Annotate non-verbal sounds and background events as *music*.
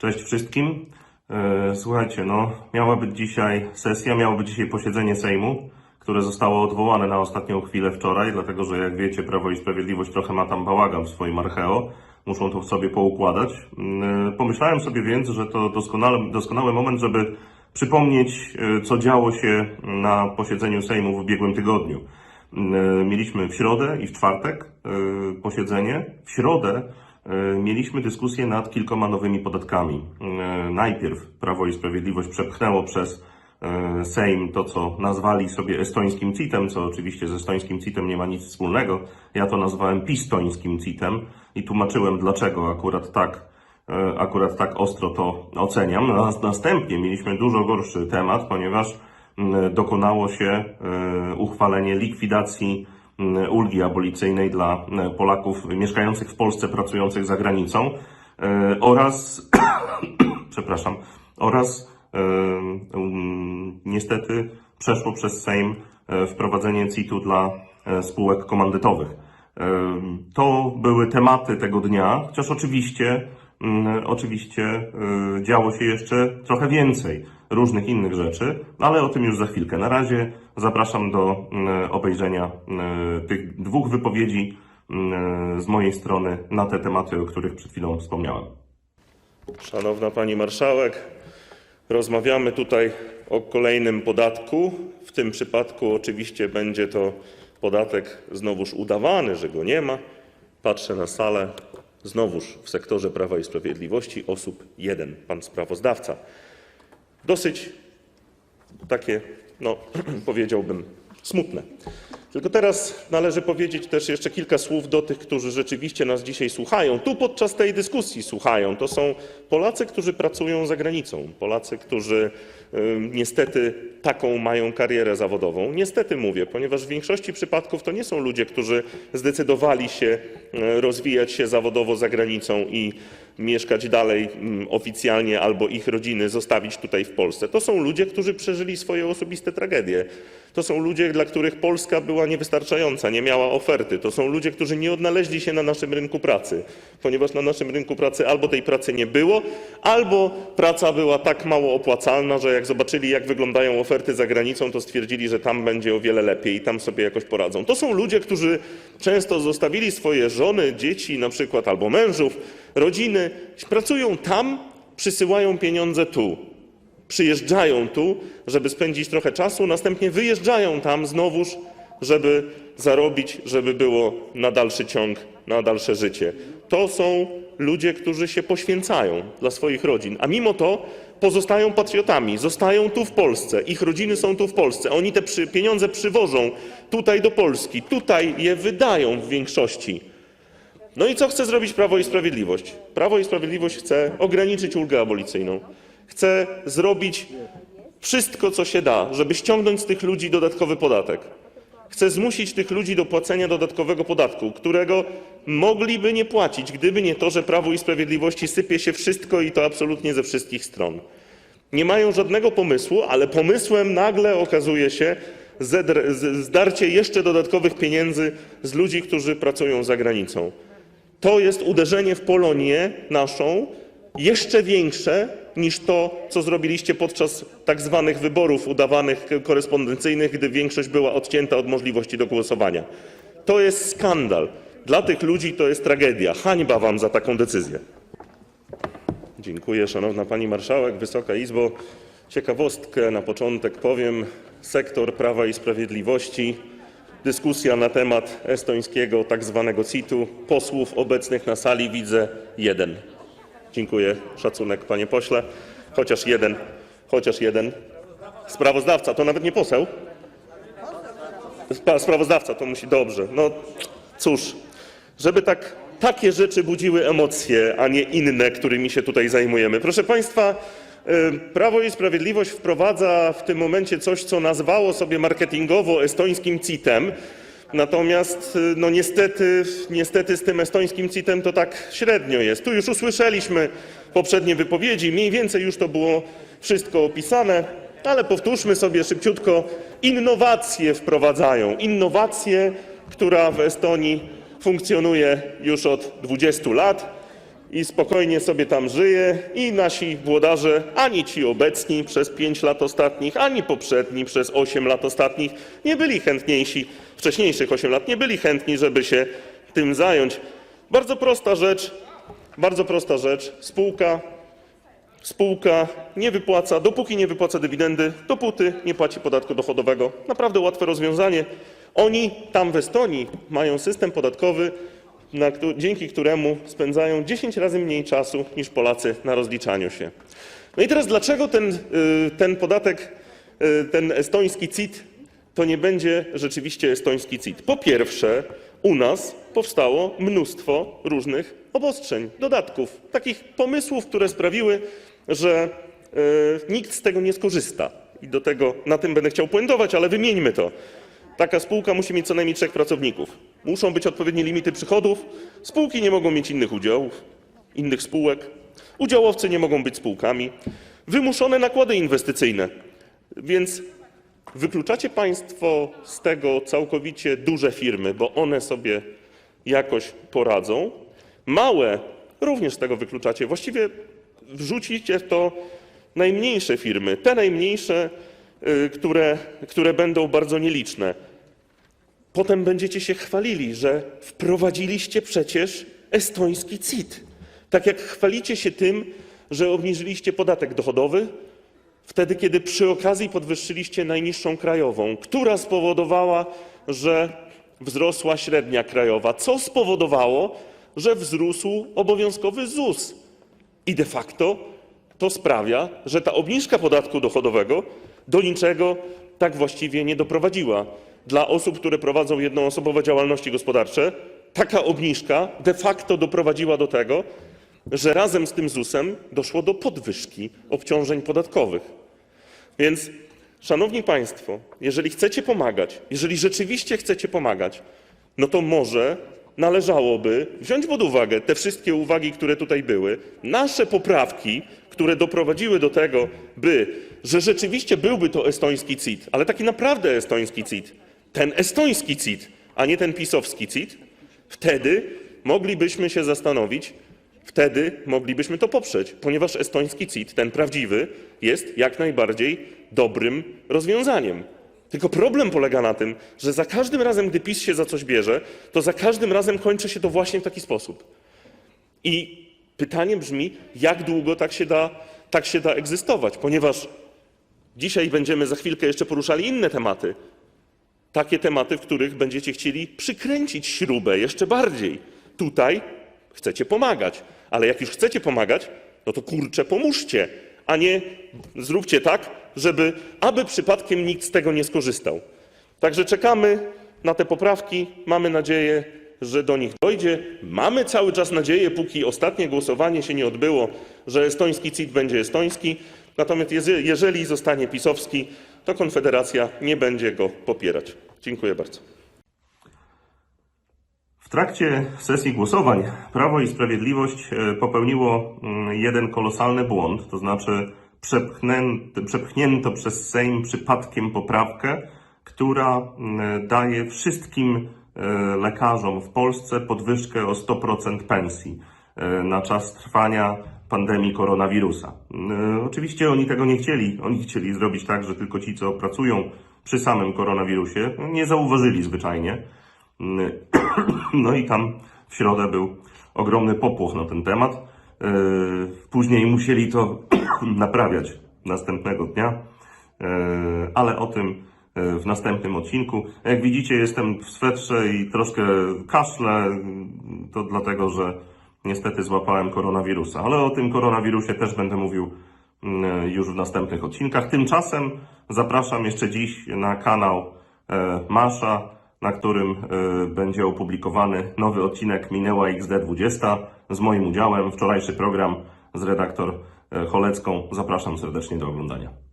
Cześć wszystkim. E, Słuchajcie, no, miała być dzisiaj sesja, miało być dzisiaj posiedzenie Sejmu, które zostało odwołane na ostatnią chwilę wczoraj, dlatego że jak wiecie, Prawo i Sprawiedliwość trochę ma tam bałagan w swoim archeo. Muszą to w sobie poukładać. Mm, Pomyślałem sobie więc, że to doskonale, doskonały moment, żeby przypomnieć, e, co działo się na posiedzeniu Sejmu w ubiegłym tygodniu. Mm, Mieliśmy w środę i w czwartek e, posiedzenie. W środę e, mieliśmy dyskusję nad kilkoma nowymi podatkami. E, Najpierw Prawo i Sprawiedliwość przepchnęło przez e, Sejm to, co nazwali sobie estońskim CIT-em, co oczywiście z estońskim CIT-em nie ma nic wspólnego. Ja to nazwałem pistońskim CIT-em i tłumaczyłem, dlaczego akurat tak e, akurat tak ostro to oceniam. Nas- Następnie mieliśmy dużo gorszy temat, ponieważ mm, dokonało się e, uchwalenie likwidacji ulgi abolicyjnej dla e, Polaków mieszkających w Polsce, pracujących za granicą e, oraz, *coughs* przepraszam, oraz e, um, niestety przeszło przez Sejm e, wprowadzenie CIT-u dla spółek komandytowych. To były tematy tego dnia, chociaż oczywiście, mm, oczywiście działo się jeszcze trochę więcej różnych innych rzeczy, no ale o tym już za chwilkę. Na razie zapraszam do mm, obejrzenia mm, tych dwóch wypowiedzi mm, z mojej strony na te tematy, o których przed chwilą wspomniałem. Szanowna Pani Marszałek, rozmawiamy tutaj o kolejnym podatku. W tym przypadku oczywiście będzie to podatek znowuż udawany, że go nie ma. Patrzę na salę, znowuż w sektorze Prawa i Sprawiedliwości osób jeden, pan sprawozdawca. Dosyć takie, no *clears throat* powiedziałbym, smutne. Tylko teraz należy powiedzieć też jeszcze kilka słów do tych, którzy rzeczywiście nas dzisiaj słuchają. Tu podczas tej dyskusji słuchają. To są Polacy, którzy pracują za granicą. Polacy, którzy niestety taką mają karierę zawodową. Niestety mówię, ponieważ w większości przypadków to nie są ludzie, którzy zdecydowali się y, rozwijać się zawodowo za granicą i mieszkać dalej mm, oficjalnie albo ich rodziny zostawić tutaj w Polsce. To są ludzie, którzy przeżyli swoje osobiste tragedie. To są ludzie, dla których Polska była niewystarczająca, nie miała oferty. To są ludzie, którzy nie odnaleźli się na naszym rynku pracy, ponieważ na naszym rynku pracy albo tej pracy nie było, albo praca była tak mało opłacalna, że jak zobaczyli, jak wyglądają oferty za granicą, to stwierdzili, że tam będzie o wiele lepiej i tam sobie jakoś poradzą. To są ludzie, którzy często zostawili swoje żony, dzieci na przykład, albo mężów, rodziny, pracują tam, przysyłają pieniądze tu przyjeżdżają tu, żeby spędzić trochę czasu, następnie wyjeżdżają tam znowuż, żeby zarobić, żeby było na dalszy ciąg, na dalsze życie. To są ludzie, którzy się poświęcają dla swoich rodzin, a mimo to pozostają patriotami, zostają tu w Polsce, ich rodziny są tu w Polsce, oni te przy, pieniądze przywożą tutaj do Polski, tutaj je wydają w większości. No i co chce zrobić Prawo i Sprawiedliwość? Prawo i Sprawiedliwość chce ograniczyć ulgę abolicyjną. Chce zrobić wszystko, co się da, żeby ściągnąć z tych ludzi dodatkowy podatek. Chce zmusić tych ludzi do płacenia dodatkowego podatku, którego mogliby nie płacić, gdyby nie to, że Prawu i Sprawiedliwości sypie się wszystko i to absolutnie ze wszystkich stron. Nie mają żadnego pomysłu, ale pomysłem nagle okazuje się zdarcie jeszcze dodatkowych pieniędzy z ludzi, którzy pracują za granicą. To jest uderzenie w Polonię naszą jeszcze większe niż to, co zrobiliście podczas tak zwanych wyborów udawanych korespondencyjnych, gdy większość była odcięta od możliwości głosowania. To jest skandal. Dla tych ludzi to jest tragedia. Hańba wam za taką decyzję. Dziękuję, szanowna pani marszałek, Wysoka Izbo. Ciekawostkę na początek powiem. Sektor Prawa i Sprawiedliwości. Dyskusja na temat estońskiego tak zwanego CIT-u. Posłów obecnych na sali widzę jeden. Dziękuję, szacunek panie pośle. Chociaż jeden, chociaż jeden. Sprawozdawca, to nawet nie poseł. Sprawozdawca to musi dobrze. No cóż, żeby tak takie rzeczy budziły emocje, a nie inne, którymi się tutaj zajmujemy. Proszę Państwa, y, Prawo i Sprawiedliwość wprowadza w tym momencie coś, co nazwało sobie marketingowo estońskim CIT-em. Natomiast y, no niestety, niestety z tym estońskim CIT-em to tak średnio jest. Tu już usłyszeliśmy poprzednie wypowiedzi, mniej więcej już to było wszystko opisane, ale powtórzmy sobie szybciutko. Innowacje wprowadzają. Innowacje, która w Estonii funkcjonuje już od 20 lat. I spokojnie sobie tam żyje i nasi włodarze, ani ci obecni przez 5 lat ostatnich, ani poprzedni przez 8 lat ostatnich nie byli chętniejsi, wcześniejszych 8 lat nie byli chętni, żeby się tym zająć. Bardzo prosta rzecz, bardzo prosta rzecz. Spółka Spółka nie wypłaca, dopóki nie wypłaca dywidendy, dopóty nie płaci podatku dochodowego. Naprawdę łatwe rozwiązanie. Oni tam w Estonii mają system podatkowy, na, dzięki któremu spędzają 10 razy mniej czasu niż Polacy na rozliczaniu się. No i teraz dlaczego ten, y, ten podatek, y, ten estoński CIT to nie będzie rzeczywiście estoński CIT? Po pierwsze, u nas powstało mnóstwo różnych obostrzeń, dodatków, takich pomysłów, które sprawiły, że y, nikt z tego nie skorzysta. I do tego, na tym będę chciał puentować, ale wymieńmy to. Taka spółka musi mieć co najmniej trzech pracowników. Muszą być odpowiednie limity przychodów. Spółki nie mogą mieć innych udziałów, innych spółek. Udziałowcy nie mogą być spółkami. Wymuszone nakłady inwestycyjne. Więc wykluczacie Państwo z tego całkowicie duże firmy, bo one sobie jakoś poradzą. Małe również z tego wykluczacie. Właściwie wrzucicie w to najmniejsze firmy, te najmniejsze, y, które, które będą bardzo nieliczne. Potem będziecie się chwalili, że wprowadziliście przecież estoński CIT. Tak jak chwalicie się tym, że obniżyliście podatek dochodowy, wtedy kiedy przy okazji podwyższyliście najniższą krajową, która spowodowała, że wzrosła średnia krajowa, co spowodowało, że wzrósł obowiązkowy ZUS. I de facto to sprawia, że ta obniżka podatku dochodowego do niczego tak właściwie nie doprowadziła. Dla osób, które prowadzą jednoosobowe działalności gospodarcze, taka obniżka de facto doprowadziła do tego, że razem z tym ZUS-em doszło do podwyżki obciążeń podatkowych. Więc, szanowni państwo, jeżeli chcecie pomagać, jeżeli rzeczywiście chcecie pomagać, no to może należałoby wziąć pod uwagę te wszystkie uwagi, które tutaj były, nasze poprawki, które doprowadziły do tego, by, że rzeczywiście byłby to estoński CIT, ale taki naprawdę estoński CIT, ten estoński CIT, a nie ten pisowski CIT, wtedy moglibyśmy się zastanowić, Wtedy moglibyśmy to poprzeć, ponieważ estoński CIT, ten prawdziwy, jest jak najbardziej dobrym rozwiązaniem. Tylko problem polega na tym, że za każdym razem, gdy PiS się za coś bierze, to za każdym razem kończy się to właśnie w taki sposób. I pytanie brzmi, jak długo tak się da, tak się da egzystować, ponieważ dzisiaj będziemy za chwilkę jeszcze poruszali inne tematy. Takie tematy, w których będziecie chcieli przykręcić śrubę jeszcze bardziej. Tutaj chcecie pomagać, ale jak już chcecie pomagać, no to kurczę, pomóżcie, a nie zróbcie tak, żeby aby przypadkiem nikt z tego nie skorzystał. Także czekamy na te poprawki, mamy nadzieję, że do nich dojdzie. Mamy cały czas nadzieję, póki ostatnie głosowanie się nie odbyło, że estoński CIT będzie estoński. Natomiast jeżeli zostanie pisowski, to Konfederacja nie będzie go popierać. Dziękuję bardzo. W trakcie sesji głosowań Prawo i Sprawiedliwość e, popełniło mm, jeden kolosalny błąd, to znaczy przepchnęto, przepchnięto przez Sejm przypadkiem poprawkę, która mm, daje wszystkim e, lekarzom w Polsce podwyżkę o 100% pensji na czas trwania pandemii koronawirusa. E, Oczywiście oni tego nie chcieli. Oni chcieli zrobić tak, że tylko ci, co pracują przy samym koronawirusie, nie zauważyli zwyczajnie. Mm, *clears throat* No i tam w środę był ogromny popłoch na ten temat. Później musieli to *clears throat* naprawiać następnego dnia, ale o tym w następnym odcinku. Jak widzicie, jestem w swetrze i troszkę kaszlę, yy, to dlatego, że niestety złapałem koronawirusa. Ale o tym koronawirusie też będę mówił yy, już w następnych odcinkach. Tymczasem zapraszam jeszcze dziś na kanał e, Masza, na którym e, będzie opublikowany nowy odcinek Minęła XD20 z moim udziałem. Wczorajszy program z redaktor e, Cholecką. Zapraszam serdecznie do oglądania.